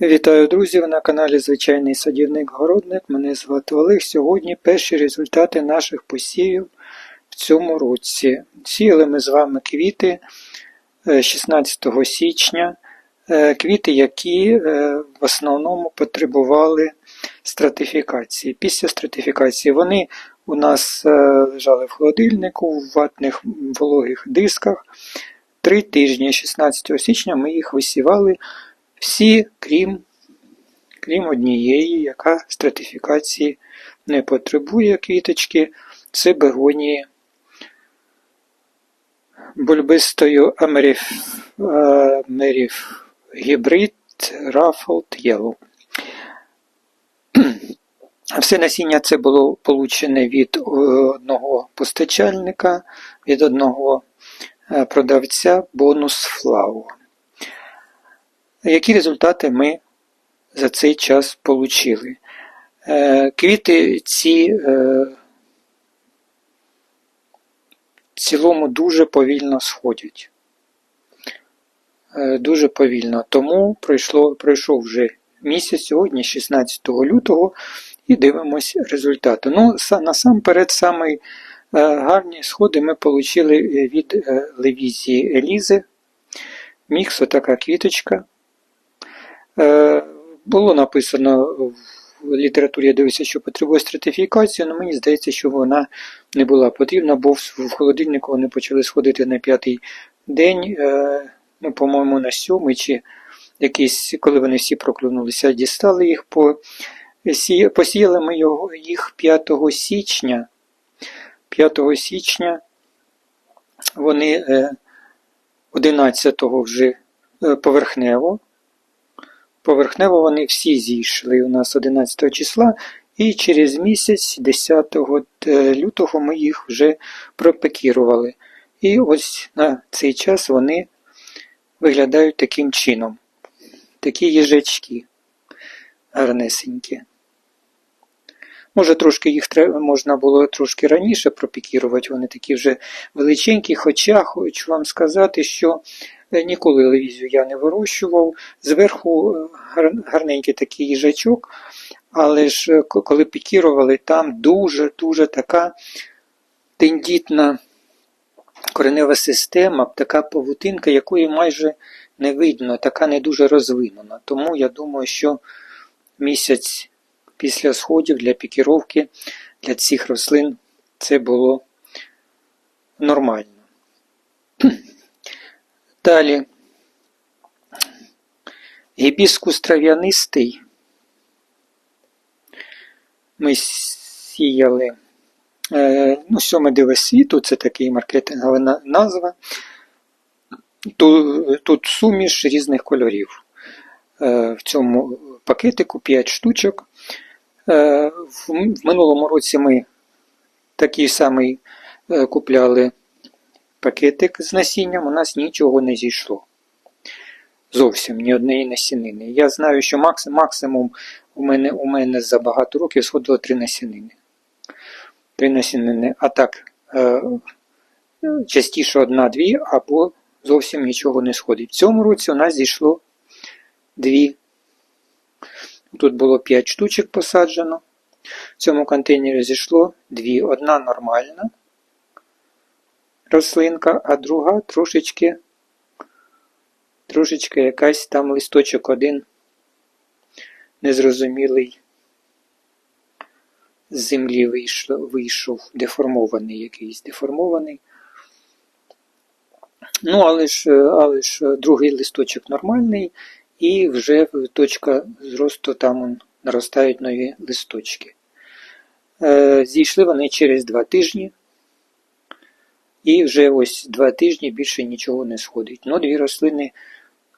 Вітаю друзів на каналі Звичайний садівник-городник. Мене звати Олег. Сьогодні перші результати наших посівів в цьому році. Сіяли ми з вами квіти е, 16 січня, Е, квіти, які е, в основному потребували стратифікації. Після стратифікації вони у нас е, лежали в холодильнику, в ватних вологих дисках. Три тижні 16 січня ми їх висівали всі, крім, крім однієї, яка стратифікації не потребує квіточки, це бегонії бульбистою америф, америф гібрид Ruffled Yellow. Все насіння це було получене від е, одного постачальника, від одного е, продавця бонус Флау. Які результати ми за цей час отримали? Квіти ці е, в цілому дуже повільно сходять. Е, Дуже повільно. Тому пройшло, пройшов вже місяць, сьогодні, 16 лютого, і дивимось результати. Ну, насамперед, самий е, гарні сходи ми отримали від е, Левізії Елізи. Мікс, отака квіточка. Е, Було написано в літературі, я дивився, що потребує стратифікації, але мені здається, що вона не була потрібна, бо в холодильнику вони почали сходити на п'ятий день, е, ну, по-моєму, на сьомий, чи якийсь, коли вони всі проклюнулися, дістали їх по. Посіяли ми його, їх 5 січня. 5 січня вони е, 11-го вже е, поверхнево. Поверхнево вони всі зійшли у нас 11 числа, і через місяць, 10 е, лютого, ми їх вже пропекірували. І ось на цей час вони виглядають таким чином. Такі їжачки гарнесенькі. Може, трошки їх можна було трошки раніше пропікірувати, вони такі вже величенькі, хоча хочу вам сказати, що ніколи левізію я не вирощував. Зверху е, гарненький такий їжачок, але ж е, коли пікірували, там дуже-дуже така тендітна коренева система, така павутинка, якої майже не видно, така не дуже розвинена. Тому я думаю, що місяць після сходів для пікіровки для цих рослин це було нормально. Далі. Гібіскус трав'янистий. Ми сіяли е, ну, сьоме диво світу, це такий маркетингова назва. Тут, тут суміш різних кольорів. Е, в цьому пакетику 5 штучок. Е, В минулому році ми такий самий купляли пакетик з насінням, у нас нічого не зійшло. Зовсім ні однієї насінини. Я знаю, що макс- максимум у мене, у мене за багато років сходило три насінини. Три насінини. А так, е, частіше одна-дві, або зовсім нічого не сходить. В цьому році у нас зійшло дві. Тут було 5 штучок посаджено. В цьому контейнері зійшло дві. Одна нормальна рослинка, а друга трошечки, трошечки якась там листочок один незрозумілий з землі вийшов, вийшов деформований якийсь деформований. Ну, але ж, але ж другий листочок нормальний, і вже точка зросту там наростають нові листочки. Е, Зійшли вони через два тижні, і вже ось два тижні більше нічого не сходить. Ну, дві рослини,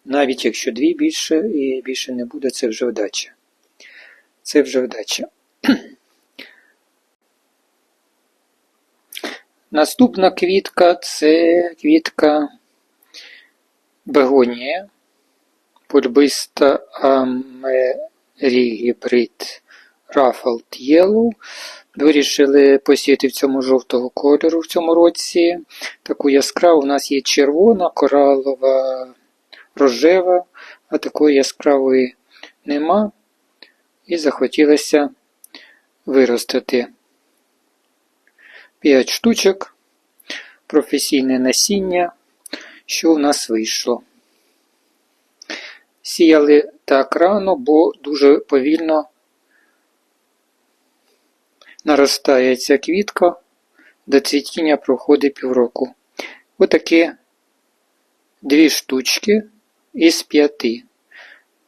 навіть якщо дві більше і більше не буде, це вже вдача. Це вже вдача. Наступна квітка це квітка бегонія, пульбиста Амерігібрид Ruffled Yellow. Вирішили посіяти в цьому жовтого кольору в цьому році. Таку яскраву у нас є червона, коралова, рожева, а такої яскравої нема, і захотілося виростити 5 штучок, професійне насіння, що у нас вийшло. Сіяли так рано, бо дуже повільно наростає ця квітка, до цвітіння проходить півроку. Отакі дві штучки із п'яти.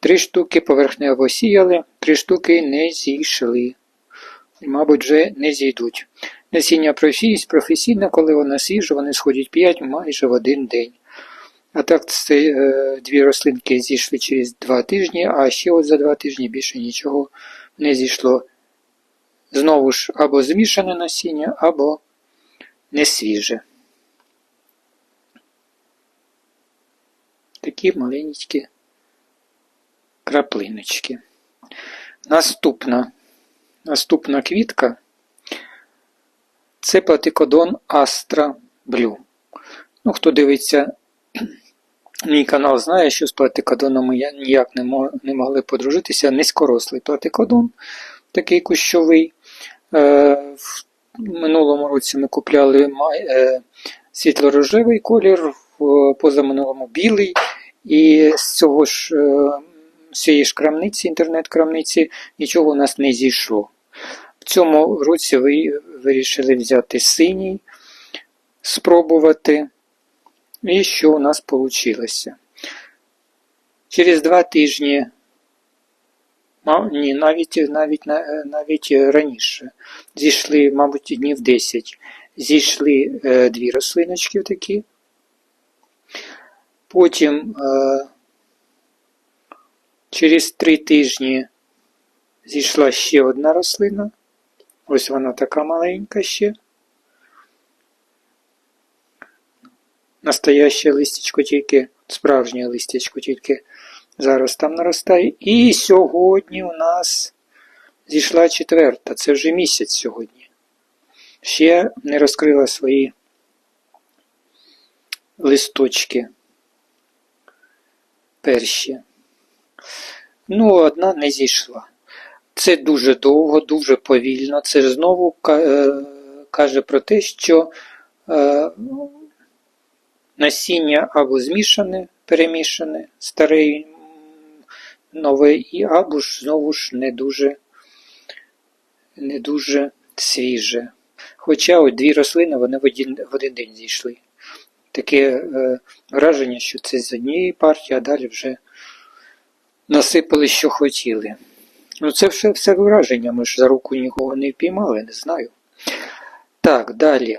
Три штуки поверхнево сіяли, три штуки не зійшли. Мабуть, вже не зійдуть. Насіння професійне, коли воно свіже, вони сходять 5 майже в один день. А так це е, дві рослинки зійшли через два тижні, а ще от за два тижні більше нічого не зійшло. Знову ж або змішане насіння, або не свіже. Такі маленькі краплиночки. Наступна наступна квітка це платикодон Astra Blue. Ну, Хто дивиться мій канал, знає, що з платикодоном ми ніяк не могли подружитися. Низькорослий платикодон, такий кущовий. Е, в минулому році ми купляли е, світло-рожевий колір, в позаминулому білий. І з цього ж е, цієї ж крамниці, інтернет-крамниці, нічого у нас не зійшло. В цьому році ви вирішили взяти синій, спробувати. І що у нас вийшло? Через два тижні, ні, навіть навіть, навіть раніше, зійшли, мабуть, днів 10, зійшли е, дві рослиночки такі. Потім е, через три тижні зійшла ще одна рослина. Ось вона така маленька ще. Настояще листячко тільки, справжнє листячко тільки зараз там наростає. І сьогодні у нас зійшла четверта, це вже місяць сьогодні. Ще не розкрила свої листочки перші. Ну, одна не зійшла. Це дуже довго, дуже повільно. Це ж знову е, каже про те, що е, насіння або змішане, перемішане, старе, нове, і або ж знову ж не дуже не дуже свіже. Хоча от дві рослини вони в один в один день зійшли. Таке е, враження, що це з однієї партії, а далі вже насипали, що хотіли. Ну, це все все враження, ми ж за руку нікого не впіймали, не знаю. Так, далі.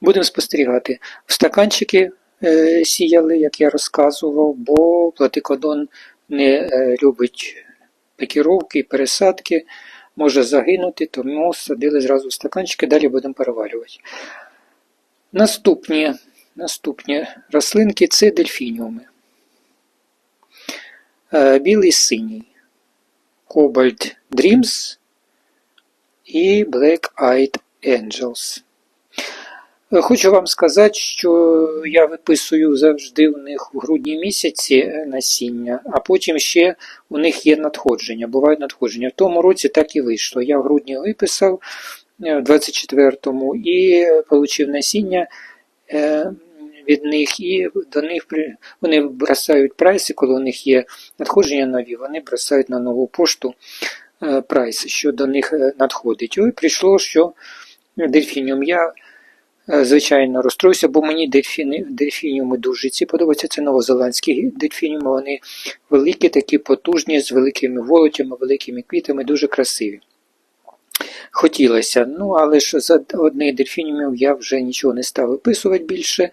Будемо спостерігати. В стаканчики сіяли, як я розказував, бо платикодон не е, любить пекіровки і пересадки, може загинути, тому садили зразу в стаканчики, далі будемо переварювати. Наступні наступні рослинки це дельфініуми. Е, білий синій. Cobalt Dreams і Black Eyed Angels. Е, хочу вам сказати, що я виписую завжди у них в грудні місяці е, насіння, а потім ще у них є надходження, бувають надходження. В тому році так і вийшло. Я в грудні виписав в 24-му і отримав насіння від них, і до них вони бросають прайси, коли у них є надходження нові, вони бросають на нову пошту е, прайси, що до них е, надходить. І прийшло, що дельфініум я. Е, звичайно, розстроюся, бо мені дельфіни, дельфініуми дуже ці подобаються. Це новозеландські дельфініуми, вони великі, такі потужні, з великими волотями, великими квітами, дуже красиві. Хотілося, ну але ж за одних дельфініумів я вже нічого не став виписувати більше.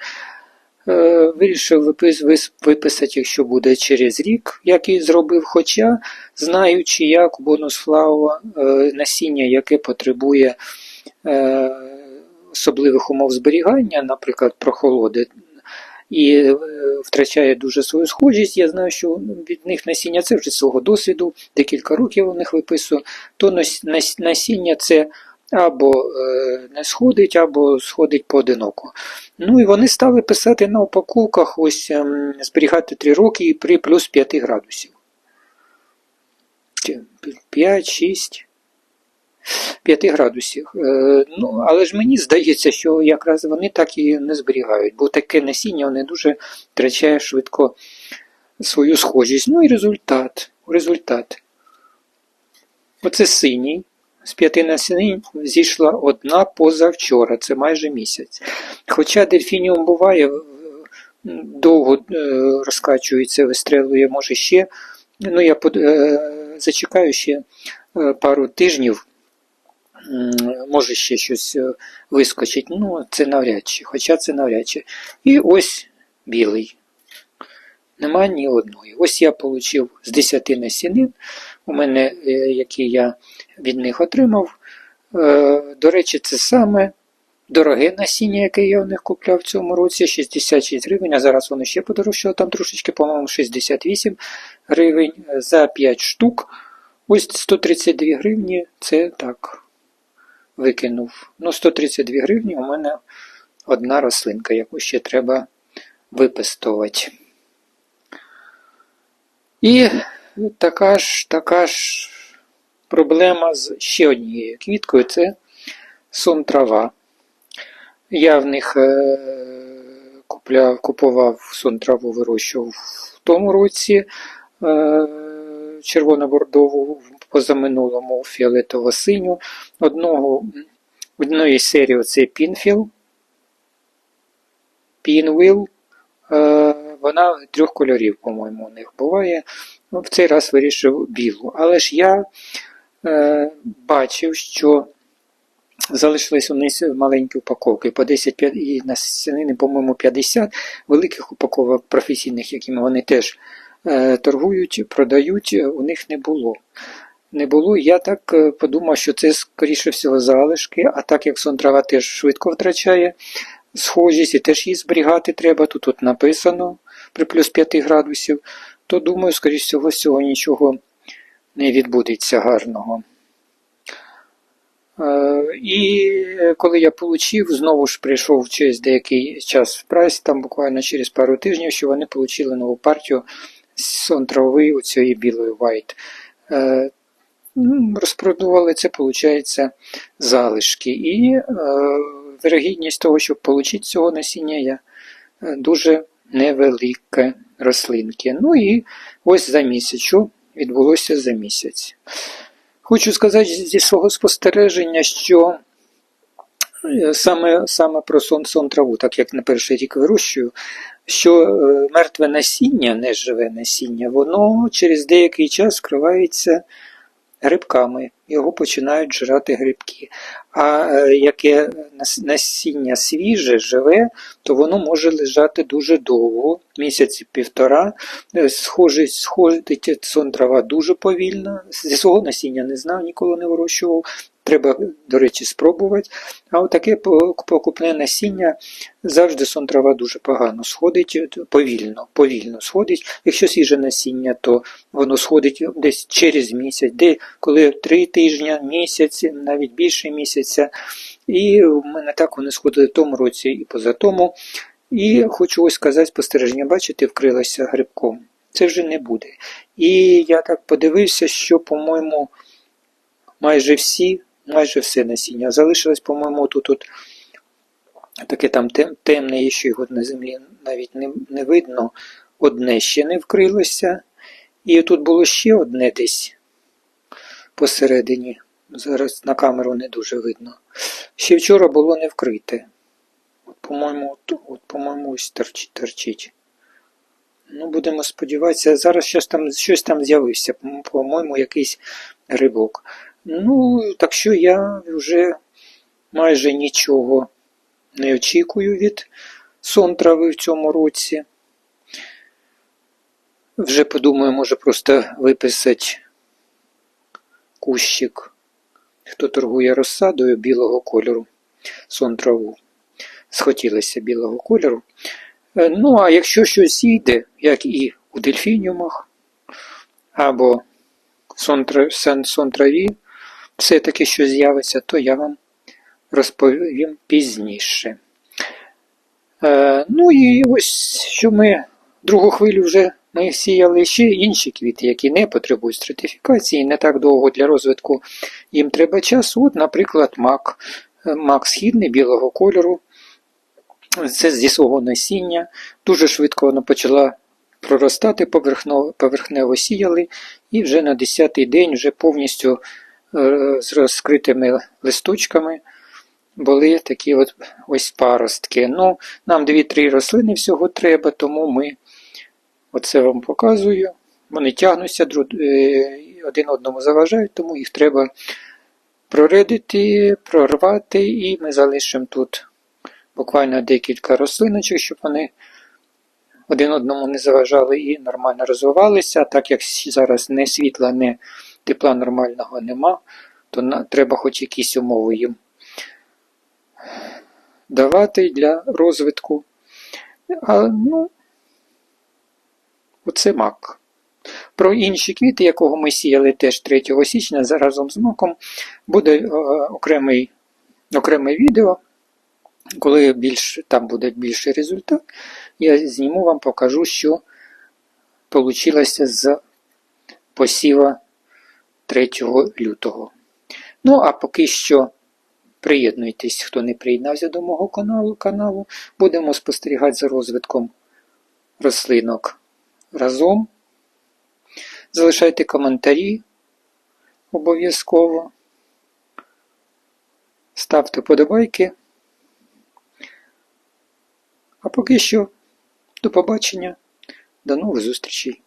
Е, вирішив виписати, якщо буде через рік, як і зробив, хоча, знаючи, як бонус флауа е, насіння, яке потребує особливих умов зберігання, наприклад, прохолоди, і втрачає дуже свою схожість. Я знаю, що від них насіння це вже свого досвіду, декілька років у них виписую, то насіння це або е, не сходить, або сходить поодиноко. Ну і вони стали писати на упаковках, ось ем, зберігати 3 роки при плюс 5 градусів. 5-6. 5 градусів. Е, ну, але ж мені здається, що якраз вони так і не зберігають, бо таке насіння вони дуже втрачає швидко свою схожість. Ну і результат. Результат. Оце синій. З п'яти насінин зійшла одна позавчора, це майже місяць. Хоча дельфініум буває, довго е, розкачується, вистрелює, може ще. Ну, я е, зачекаю ще пару тижнів, може ще щось е, вискочить. Ну, це навряд чи, хоча це навряд чи. І ось білий. Нема ні одної. Ось я отримав з 10 насінин, у мене, е, які я від них отримав. Е, До речі, це саме дороге насіння, яке я в них купляв в цьому році, 66 гривень, а зараз воно ще подорожчало там трошечки, по-моєму, 68 гривень за 5 штук. Ось 132 гривні, це так, викинув. Ну, 132 гривні у мене одна рослинка, яку ще треба випестувати. І така ж, така ж проблема з ще однією квіткою це сон трава. Я в них е, купляв, купував сон траву, вирощував в тому році е, червоно-бордову, позаминулому фіолетово-синю. Одного, одної серії оце Пінфіл, Пінвіл. Е, вона трьох кольорів, по-моєму, у них буває. Ну, В цей раз вирішив білу. Але ж я е, бачив, що залишились у них маленькі упаковки, по 10 п'ят- і на по-моєму, 50 великих упаковок професійних, якими вони теж торгують, продають, е, у них не було. Не було. Я так е, подумав, що це, скоріше всього, залишки, а так як сон трава теж швидко втрачає схожість і теж її зберігати треба, тут от написано при плюс 5 градусів, то думаю, скоріш всього, з цього нічого не відбудеться гарного. Е, І коли я отримав, знову ж прийшов через деякий час в прайс, там буквально через пару тижнів, що вони отримали нову партію сон трави у цієї білої white. Е, ну, Розпродували це, виходить, залишки. І е, того, щоб отримати цього насіння, я е, дуже невелике рослинки. Ну і ось за місяць, що відбулося за місяць. Хочу сказати зі свого спостереження, що саме, саме про сон, сон траву, так як на перший рік вирощую, що е, мертве насіння, неживе насіння, воно через деякий час скривається грибками, його починають жрати грибки. А е, яке насіння свіже, живе, то воно може лежати дуже довго, місяці півтора. Е, Схожість, сходить сон трава дуже повільно. Зі свого насіння не знав, ніколи не вирощував. Треба, до речі, спробувати. А отаке покупне насіння завжди сон трава дуже погано сходить, е, повільно, повільно сходить. Якщо свіже насіння, то воно сходить десь через місяць, де коли три тижні, місяць, навіть більше місяця. І в мене так вони сходили в тому році і поза тому. І хочу ось сказати спостереження, бачите, вкрилося грибком. Це вже не буде. І я так подивився, що, по-моєму, майже всі, майже все насіння. Залишилось, по-моєму, тут от таке там тем- темне, що його на землі навіть не, не видно. Одне ще не вкрилося. І тут було ще одне десь посередині. Зараз на камеру не дуже видно. Ще вчора було не вкрите. По-моєму, от, по-моєму, ось торчить, торчить. Ну, будемо сподіватися, зараз щось там, щось там з'явився, По- по-моєму, якийсь грибок. Ну, так що я вже майже нічого не очікую від сон трави в цьому році. Вже подумаю, може просто виписати кущик, хто торгує розсадою білого кольору, сон траву. Схотілося білого кольору. Е, Ну, а якщо щось йде, як і у дельфініумах, або сон, все-таки що з'явиться, то я вам розповім пізніше. Е, ну і ось що ми другу хвилю вже ми сіяли ще інші квіти, які не потребують стратифікації, не так довго для розвитку їм треба часу. От, наприклад, мак, Е, мак східний білого кольору. Це зі свого насіння. Дуже швидко вона почала проростати, поверхнево сіяли, і вже на 10-й день вже повністю з розкритими листочками були такі от ось паростки. Ну, нам 2-3 рослини всього треба, тому ми оце вам показую. Вони тягнуться, е, один одному заважають, тому їх треба проредити, прорвати, і ми залишимо тут буквально декілька рослиночок, щоб вони один одному не заважали і нормально розвивалися. Так як зараз не світла, не тепла нормального нема, то треба хоч якісь умови їм давати для розвитку. А, ну, оце мак. Про інші квіти, якого ми сіяли теж 3 січня разом з маком, буде е, окремий, окреме відео. Коли більш, там буде більший результат, я зніму вам, покажу, що вийшло з посіва 3 лютого. Ну, а поки що приєднуйтесь, хто не приєднався до мого каналу. каналу. Будемо спостерігати за розвитком рослинок разом. Залишайте коментарі обов'язково. Ставте подобайки. А поки що, до побачення, до нових зустрічей.